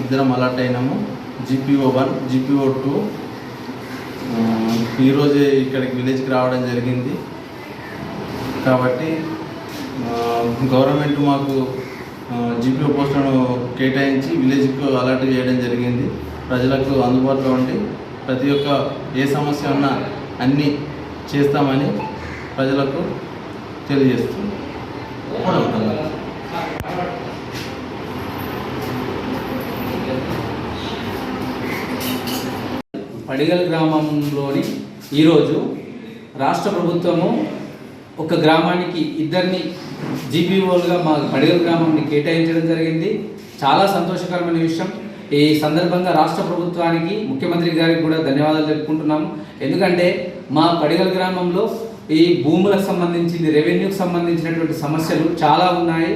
ఇద్దరం అలర్ట్ అయినాము GPO one GPO two ఈరోజే ఇక్కడికి విలేజ్కి రావడం జరిగింది. కాబట్టి గవర్నమెంట్ మాకు జీపీఓ పోస్టులను కేటాయించి విలేజ్కు అలర్ట్ చేయడం జరిగింది. ప్రజలకు అందుబాటులో ఉండి ప్రతి ఒక్క ఏ సమస్య ఉన్నా అన్నీ చేస్తామని ప్రజలకు తెలియజేస్తుంది పడిగల్ గ్రామంలోని ఈరోజు రాష్ట్ర ప్రభుత్వము ఒక గ్రామానికి ఇద్దరిని జీపీఓలుగా మా పడిగల్ గ్రామాన్ని కేటాయించడం జరిగింది. చాలా సంతోషకరమైన విషయం. ఈ సందర్భంగా రాష్ట్ర ప్రభుత్వానికి ముఖ్యమంత్రి గారికి కూడా ధన్యవాదాలు తెలుపుకుంటున్నాము ఎందుకంటే మా పడిగల్ గ్రామంలో ఈ భూములకు సంబంధించింది రెవెన్యూకి సంబంధించినటువంటి సమస్యలు చాలా ఉన్నాయి.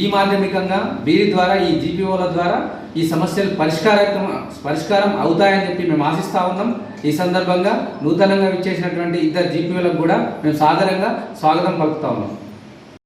ఈ మాధ్యమికంగా వీరి ద్వారా ఈ జీపీఓల ద్వారా ఈ సమస్యలు పరిష్కారం పరిష్కారం అవుతాయని చెప్పి మేము ఆశిస్తా ఉన్నాం. ఈ సందర్భంగా నూతనంగా విచ్చేసినటువంటి ఇద్దరు జీపీఓలకు కూడా మేము సాదరంగా స్వాగతం పలుకుతా ఉన్నాం.